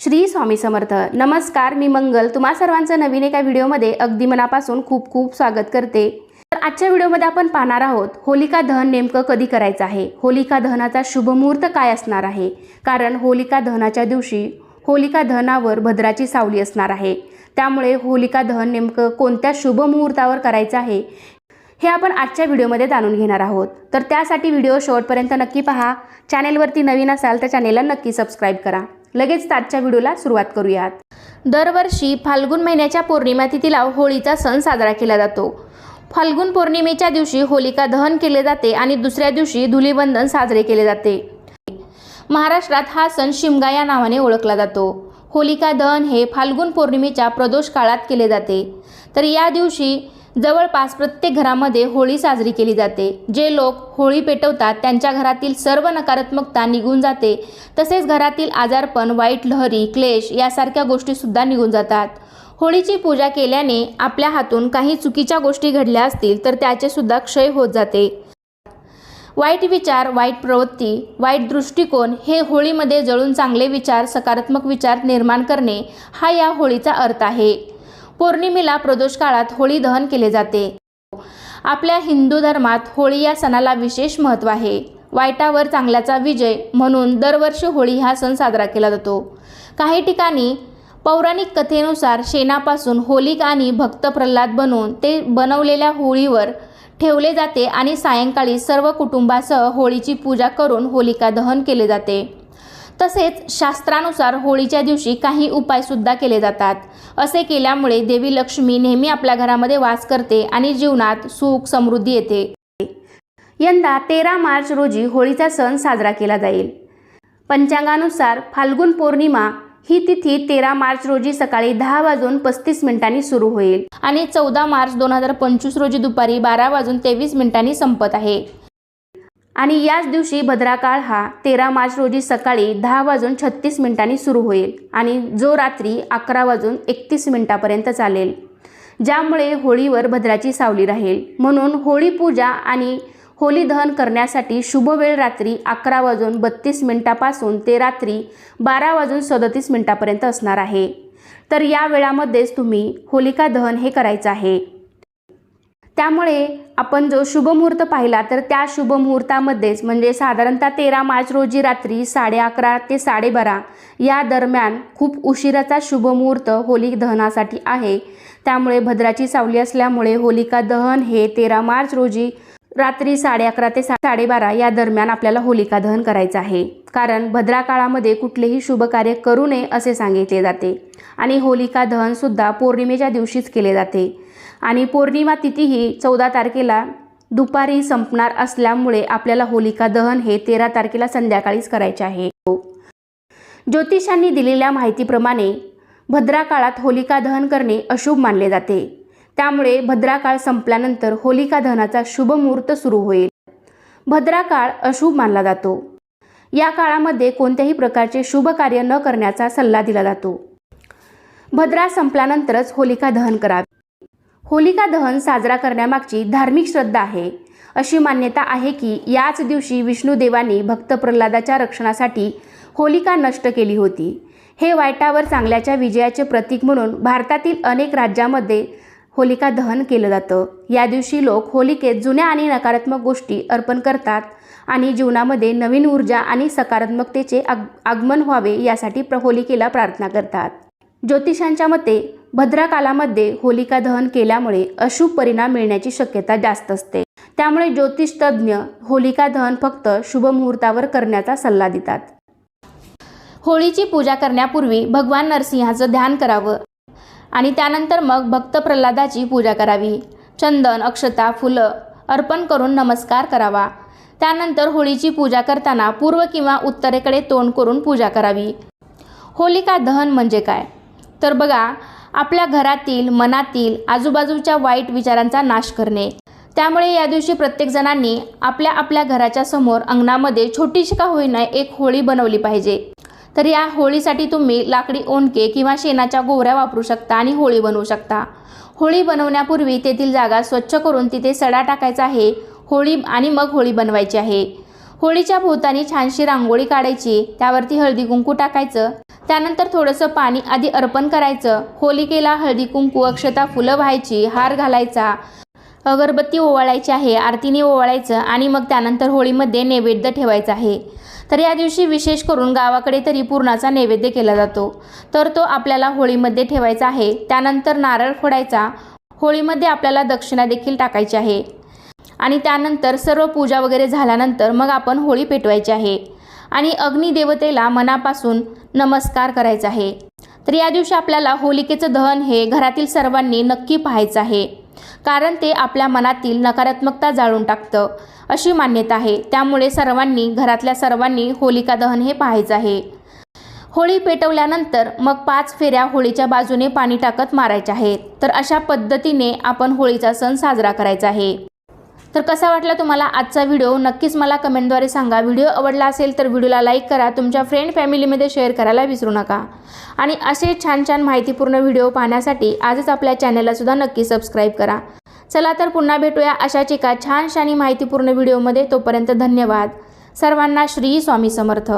श्री स्वामी समर्थ. नमस्कार मी मंगल. तुम्हा सर्वांचं नवीन एका व्हिडिओमध्ये अगदी मनापासून खूप खूप स्वागत करते. तर आजच्या व्हिडिओमध्ये आपण पाहणार आहोत होलिका दहन नेमकं कधी करायचं आहे? होलिका दहनाचा शुभमुहूर्त काय असणार आहे? कारण होलिका दहनाच्या दिवशी होलिका दहनावर भद्राची सावली असणार आहे. त्यामुळे होलिका दहन नेमकं कोणत्या शुभमुहूर्तावर करायचं आहे हे आपण आजच्या व्हिडिओमध्ये जाणून घेणार आहोत. तर त्यासाठी व्हिडिओ शेवटपर्यंत नक्की पहा. चॅनेलवरती नवीन असाल तर चॅनेलला नक्की सबस्क्राईब करा. लगेच आजच्या व्हिडिओला सुरुवात करूयात. दरवर्षी फाल्गुन महिन्याच्या पौर्णिमा तिथीला होळीचा सण साजरा केला जातो. फाल्गुन पौर्णिमेच्या दिवशी होलिका दहन केले जाते आणि दुसऱ्या दिवशी धुलीवंदन साजरे केले जाते. महाराष्ट्रात हा सण शिमगा या नावाने ओळखला जातो. होलिका दहन हे फाल्गुन पौर्णिमेच्या प्रदोष काळात केले जाते. तर या दिवशी जवळपास प्रत्येक घरामध्ये होळी साजरी केली जाते. जे लोक होळी पेटवतात त्यांच्या घरातील सर्व नकारात्मकता निघून जाते. तसेच घरातील आजारपण वाईट लहरी क्लेश यासारख्या गोष्टीसुद्धा निघून जातात. होळीची पूजा केल्याने आपल्या हातून काही चुकीच्या गोष्टी घडल्या असतील तर त्याचेसुद्धा क्षय होत जाते. वाईट विचार वाईट प्रवृत्ती वाईट दृष्टिकोन हे होळीमध्ये जळून चांगले विचार सकारात्मक विचार निर्माण करणे हा या होळीचा अर्थ आहे. पौर्णिमेला प्रदोष काळात होळी दहन केले जाते. आपल्या हिंदू धर्मात होळी या सणाला विशेष महत्त्व आहे. वाईटावर चांगल्याचा विजय म्हणून दरवर्षी होळी हा सण साजरा केला जातो. काही ठिकाणी पौराणिक कथेनुसार शेणापासून होलिक आणि भक्त प्रल्हाद बनवून ते बनवलेल्या होळीवर ठेवले जाते आणि सायंकाळी सर्व कुटुंबासह होळीची पूजा करून होलिका दहन केले जाते. तसेच शास्त्रानुसार होळीच्या दिवशी काही उपायसुद्धा केले जातात. असे केल्यामुळे देवी लक्ष्मी नेहमी आपल्या घरामध्ये वास करते आणि जीवनात सुख समृद्धी येते. यंदा तेरा मार्च रोजी होळीचा सण साजरा केला जाईल. पंचांगानुसार फाल्गुन पौर्णिमा ही तिथी तेरा मार्च रोजी सकाळी दहा वाजून पस्तीस मिनिटांनी सुरू होईल आणि चौदा मार्च दोन हजार पंचवीस रोजी दुपारी बारा वाजून तेवीस मिनिटांनी संपत आहे. आणि याच दिवशी भद्राकाळ हा तेरा मार्च रोजी सकाळी दहा वाजून छत्तीस मिनिटांनी सुरू होईल आणि जो रात्री अकरा वाजून एकतीस मिनिटापर्यंत चालेल. ज्यामुळे होळीवर भद्राची सावली राहील. म्हणून होळी पूजा आणि होली दहन करण्यासाठी शुभ वेळ रात्री अकरा वाजून बत्तीस मिनिटापासून ते रात्री बारा वाजून सदतीस मिनिटापर्यंत असणार आहे. तर या वेळामध्येच तुम्ही होलिका दहन हे करायचं आहे. त्यामुळे आपण जो शुभमुहूर्त पाहिला तर त्या शुभमुहूर्तामध्येच म्हणजे साधारणतः तेरा मार्च रोजी रात्री साडे अकरा ते साडेबारा या दरम्यान खूप उशिराचा शुभमुहूर्त होली दहनासाठी आहे. त्यामुळे भद्राची सावली असल्यामुळे होलिका दहन हे तेरा मार्च रोजी रात्री साडे अकरा ते सा साडेबारा या दरम्यान आपल्याला होलिका दहन करायचं आहे. कारण भद्रा काळामध्ये कुठलेही शुभ कार्य करू नये असे सांगितले जाते. आणि होलिका दहनसुद्धा पौर्णिमेच्या दिवशीच केले जाते. आणि पौर्णिमा तिथी ही चौदा तारखेला दुपारी संपणार असल्यामुळे आपल्याला होलिका दहन हे तेरा तारखेला संध्याकाळीच करायचे आहे. ज्योतिषांनी दिलेल्या माहितीप्रमाणे भद्रा काळात होलिका दहन करणे अशुभ मानले जाते. त्यामुळे भद्राकाळ संपल्यानंतर होलिका दहनाचा शुभ मुहूर्त सुरू होईल. भद्राकाळ अशुभ मानला जातो. या काळामध्ये कोणत्याही प्रकारचे शुभ कार्य न करण्याचा सल्ला दिला जातो. भद्रा संपल्यानंतरच होलिका दहन करावे. होलिका दहन साजरा करण्यामागची धार्मिक श्रद्धा आहे. अशी मान्यता आहे की याच दिवशी विष्णूदेवांनी भक्त प्रल्हादाच्या रक्षणासाठी होलिका नष्ट केली होती. हे वाईटावर चांगल्याच्या विजयाचे प्रतीक म्हणून भारतातील अनेक राज्यामध्ये होलिका दहन केलं जातं. या दिवशी लोक होलिकेत जुन्या आणि नकारात्मक गोष्टी अर्पण करतात आणि जीवनामध्ये नवीन ऊर्जा आणि सकारात्मकतेचे आग आगमन व्हावे यासाठी प्र होलिकेला प्रार्थना करतात. ज्योतिषांच्या मते भद्रा कालामध्ये होलिका दहन केल्यामुळे अशुभ परिणाम मिळण्याची शक्यता जास्त असते. त्यामुळे ज्योतिष तज्ज्ञ होलिका दहन फक्त शुभ मुहूर्तावर करण्याचा सल्ला देतात. होळीची पूजा करण्यापूर्वी भगवान नरसिंहाचं ध्यान करावं आणि त्यानंतर मग भक्त प्रल्हादाची पूजा करावी. चंदन अक्षता फुलं अर्पण करून नमस्कार करावा. त्यानंतर होळीची पूजा करताना पूर्व किंवा उत्तरेकडे तोंड करून पूजा करावी. होलिका दहन म्हणजे काय? तर बघा आपल्या घरातील मनातील आजूबाजूच्या वाईट विचारांचा नाश करणे. त्यामुळे या दिवशी प्रत्येक जणांनी आपल्या आपल्या घराच्या समोर अंगणामध्ये छोटीशी का होईना एक होळी बनवली पाहिजे. तर या होळीसाठी तुम्ही लाकडी ओंडके किंवा शेणाच्या गोवऱ्या वापरू शकता आणि होळी बनवू शकता. होळी बनवण्यापूर्वी तेथील जागा स्वच्छ करून तिथे सडा टाकायचा आहे. होळी आणि मग होळी बनवायची आहे. होळीच्या भोवतानी छानशी रांगोळी काढायची त्यावरती हळदी कुंकू टाकायचं त्यानंतर थोडंसं पाणी आधी अर्पण करायचं. होलिकेला हळदी कुंकू अक्षता फुलं व्हायची हार घालायचा. अगरबत्ती ओवाळायची आहे आरतीने ओवाळायचं आणि मग त्यानंतर होळीमध्ये नैवेद्य ठेवायचा आहे. तर या दिवशी विशेष करून गावाकडे तरी पूर्णाचा नैवेद्य केला जातो. तर तो आपल्याला होळीमध्ये ठेवायचा आहे. त्यानंतर नारळ फोडायचा. होळीमध्ये आपल्याला दक्षिणा देखील टाकायची आहे. आणि त्यानंतर सर्व पूजा वगैरे झाल्यानंतर मग आपण होळी पेटवायची आहे. आणि अग्निदेवतेला मनापासून नमस्कार करायचा आहे. तर या दिवशी आपल्याला होलिकेचं दहन हे घरातील सर्वांनी नक्की पाहायचं आहे. कारण ते आपल्या मनातील नकारात्मकता जाळून टाकतं अशी मान्यता आहे. त्यामुळे सर्वांनी घरातल्या सर्वांनी होलिका दहन हे पाहायचं आहे. होळी पेटवल्यानंतर मग पाच फेऱ्या होळीच्या बाजूने पाणी टाकत मारायच्या आहेत. तर अशा पद्धतीने आपण होळीचा सण साजरा करायचा आहे. तर कसा वाटला तुम्हाला आजचा व्हिडिओ? नक्कीच मला कमेंटद्वारे सांगा. व्हिडिओ आवडला असेल तर व्हिडिओला लाईक करा. तुमच्या फ्रेंड फॅमिलीमध्ये शेअर करायला विसरू नका. आणि असे छान छान माहितीपूर्ण व्हिडिओ पाहण्यासाठी आजच आपल्या चॅनललासुद्धा नक्की सबस्क्राईब करा. चला तर पुन्हा भेटूया अशाच एका छानशा माहितीपूर्ण व्हिडिओमध्ये. तोपर्यंत धन्यवाद. सर्वांना श्री स्वामी समर्थ.